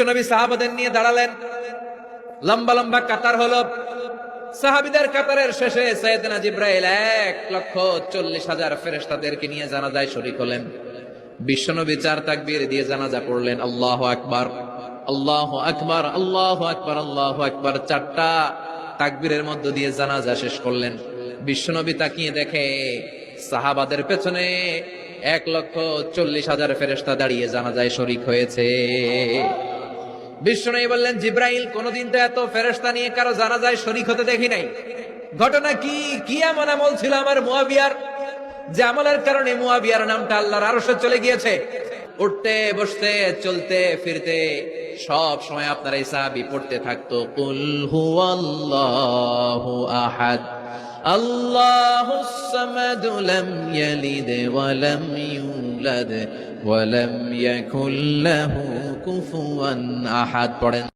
বিশ্বনবী সাহাবাদের নিয়ে দাঁড়ালেন। লম্বা লম্বা কাতার হলো। সাহাবিদের কাতারের শেষে সৈয়দনা জিব্রাইল এক লক্ষ চল্লিশ হাজার ফেরেশতাদেরকে নিয়ে জানাজায় শরীক হলেন। বিশ্বনবী চার তাকবীর দিয়ে জানাজা পড়লেন, আল্লাহ আকবার আল্লাহ আকবার আল্লাহ আকবার আল্লাহ আকবার। চারটা তাকবীরের মধ্য দিয়ে জানাজা শেষ করলেন। বিশ্বনবী তাকিয়ে দেখে সাহাবাদের পেছনে এক লক্ষ চল্লিশ হাজার ফেরেশতা দাঁড়িয়ে জানাজায় শরিক হয়েছে। বিষ্ণু বললেন, জিব্রাইল, কোনদিন তো এত ফেরেশতা নিয়ে কারও জানাজায় শরিক হতে দেখি নাই। ঘটনা কি? কি এমন আমল ছিল আমার মুয়াবিয়ার? যে আমলের কারণে মুয়াবিয়ার নামটা আল্লাহর আরশে চলে গিয়েছে। উঠতে, বসতে, চলতে, ফিরতে, সব সময় আপনার এই সাহাবি পড়তে থাকতো। কুল হুয়াল্লাহু আহাদ। আল্লাহুস সামাদ ইয়ালিদ ওয়া লাম ওয়া লাম ইয়াকুল লাহু কুফুয়ান আহাদ পড়েন